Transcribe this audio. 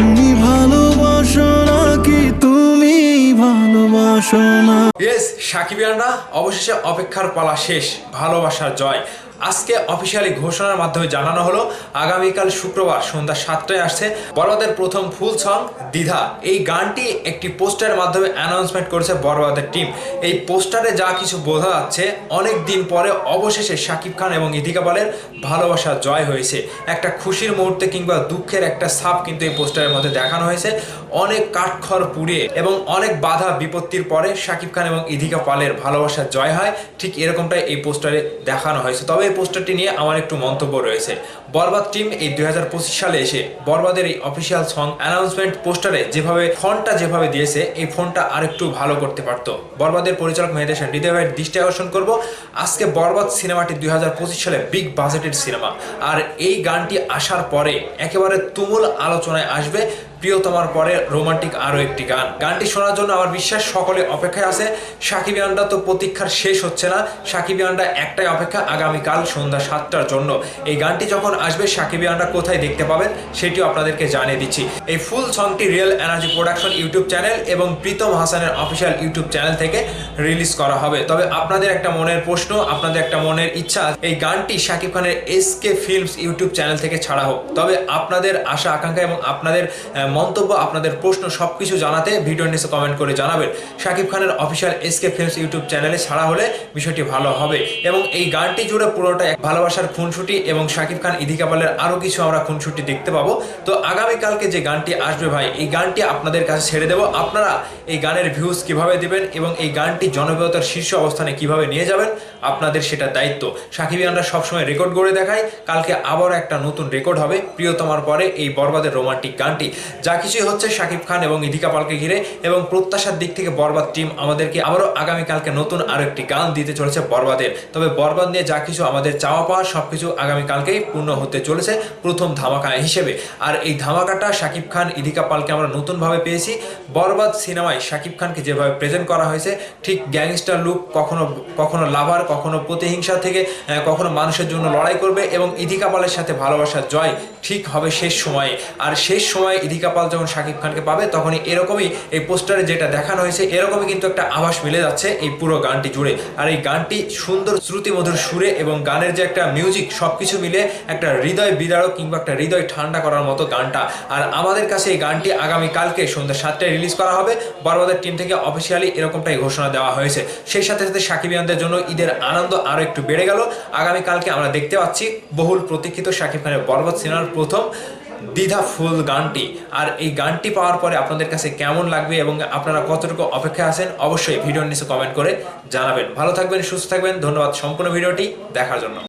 তুমি ভালোবাসো নাকি তুমি ভালোবাসো না? ইয়েস সাকিবিয়ানরা অবশেষে অপেক্ষার পালা শেষ ভালোবাসার জয়। আজকে অফিসিয়ালি ঘোষণার মাধ্যমে জানানো হলো, আগামীকাল শুক্রবার সন্ধ্যা সাতটায় আসছে বরবাদের প্রথম ফুল সং দ্বিধা। এই গানটি একটি পোস্টারের মাধ্যমে অ্যানাউন্সমেন্ট করেছে বরবাদের টিম এই পোস্টারে যা কিছু বোঝা যাচ্ছে, অনেক দিন পরে অবশেষে শাকিব খান এবং ইদিকা পালের ভালোবাসার জয় হয়েছে। একটা খুশির মুহূর্তে কিংবা দুঃখের একটা ছাপ কিন্তু এই পোস্টারের মধ্যে দেখানো হয়েছে। অনেক কাঠখড় পুড়িয়ে এবং অনেক বাধা বিপত্তির পরে শাকিব খান এবং ইদিকা পালের ভালোবাসার জয় হয়। ঠিক এরকমটাই এই পোস্টারে দেখানো হয়েছে। তবে এই পোস্টারটি নিয়ে আমার একটু মন্তব্য রয়েছে। বরবাদ টিম এই দুই সালে এসে বরবাদের এই অফিসিয়াল সং অ্যানাউন্সমেন্ট পোস্টারে যেভাবে, ফোনটা যেভাবে দিয়েছে, এই ফোনটা আরেকটু ভালো করতে পারতো। বরবাদের পরিচালক মেহেদ হাসান হৃদয় ভাইয়ের দৃষ্টি আকর্ষণ করব। আজকে বরবাদ সিনেমাটি দুই হাজার পঁচিশ সালে বিগ বাজেটের সিনেমা। আর এই গানটি আসার পরে একেবারে তুমুল আলোচনায় আসবে। প্রিয়তমার পরে রোমান্টিক আরও একটি গান। গানটি শোনার জন্য আমার বিশ্বাস সকলে অপেক্ষায় আছে। সাকিবিয়ানরা তো প্রতীক্ষার শেষ হচ্ছে না। সাকিবিয়ানরা একটাই অপেক্ষা আগামীকাল সন্ধ্যা সাতটার জন্য। এই গানটি যখন আসবে সাকিবিয়ানরা কোথায় দেখতে পাবেন সেটিও আপনাদেরকে জানিয়ে দিচ্ছি। এই full সংটি real energy production YouTube channel এবং প্রীতম হাসানের অফিসিয়াল ইউটিউব চ্যানেল থেকে রিলিজ করা হবে। তবে আপনাদের একটা মনের প্রশ্ন, আপনাদের একটা মনের ইচ্ছা, এই গানটি শাকিব খানের এসকে ফিল্মস ইউটিউব চ্যানেল থেকে ছাড়া হোক। তবে আপনাদের আশা, আকাঙ্ক্ষা এবং আপনাদের মন্তব্য, আপনাদের প্রশ্ন, সবকিছু জানাতে ভিডিও নিচে কমেন্ট করে জানাবেন। শাকিব খানের অফিসিয়াল এসকে ফিল্মস ইউটিউব চ্যানেলে ছাড়া হলে বিষয়টি ভালো হবে। এবং এই গানটি জুড়ে পুরোটা এক ভালোবাসার খুনসুটি এবং শাকিব খান, ইদিকা পালের আরও কিছু আমরা খুনসুটি দেখতে পাবো। তো আগামীকালকে যে গানটি আসবে ভাই, এই গানটি আপনাদের কাছে ছেড়ে দেবো। আপনারা এই গানের ভিউজ কীভাবে দিবেন এবং এই গানটি জনপ্রিয়তার শীর্ষ অবস্থানে কীভাবে নিয়ে যাবেন, আপনাদের সেটা দায়িত্ব। সাকিবিয়ানরা সবসময় রেকর্ড করে দেখায়। কালকে আবার একটা নতুন রেকর্ড হবে। প্রিয়তমার পরে এই বরবাদের রোমান্টিক গানটি। যা কিছুই হচ্ছে শাকিব খান এবং ইধিকা পালকে ঘিরে এবং প্রত্যাশার দিক থেকে বরবাদ টিম আমাদেরকে আবারও আগামীকালকে নতুন আরও একটি গান দিতে চলেছে বরবাদের। তবে বরবাদ নিয়ে যা কিছু আমাদের চাওয়া পাওয়া সবকিছু আগামীকালকেই পূর্ণ হতে চলেছে প্রথম ধামাকা হিসেবে। আর এই ধামাকাটা শাকিব খান ইদিকা পালকে আমরা নতুনভাবে পেয়েছি। বরবাদ সিনেমায় শাকিব খানকে যেভাবে প্রেজেন্ট করা হয়েছে, ঠিক গ্যাংস্টার লুক কখনো কখনো লাভার কখনো প্রতিহিংসা থেকে কখনো মানুষের জন্য লড়াই করবে এবং ইধিকা পালের সাথে ভালোবাসার জয় ঠিক হবে শেষ সময়ে। আর শেষ সময়ে পাল যখন শাকিব খানকে পাবে, তখনই এরকমই এই পোস্টারে যেটা দেখানো হয়েছে, এরকমই কিন্তু একটা আভাস মিলে যাচ্ছে এই পুরো গানটি জুড়ে। আর এই গানটি সুন্দর শ্রুতি মধুর সুরে এবং গানের যে একটা মিউজিক সবকিছু মিলে একটা হৃদয় বিদারক কিংবা একটা হৃদয় ঠান্ডা করার মতো গানটা। আর আমাদের কাছে এই গানটি আগামী কালকে সন্ধ্যা সাতটায় রিলিজ করা হবে। বরবাদের টিম থেকে অফিসিয়ালি এরকমটাই ঘোষণা দেওয়া হয়েছে। সেই সাথে সাথে সাকিবিয়ানদের জন্য ঈদের আনন্দ আরও একটু বেড়ে গেল। আগামী কালকে আমরা দেখতে পাচ্ছি বহুল প্রতীক্ষিত শাকিব খানের বরবাদ সিনেমার প্রথম দ্বিধা ফুল গানটি। আর এই গানটি পাওয়ার পরে আপনাদের কাছে কেমন লাগবে এবং আপনারা কতটুকু অপেক্ষা আছেন অবশ্যই ভিডিওর নিচে কমেন্ট করে জানাবেন। ভালো থাকবেন, সুস্থ থাকবেন, ধন্যবাদ সম্পূর্ণ ভিডিওটি দেখার জন্য।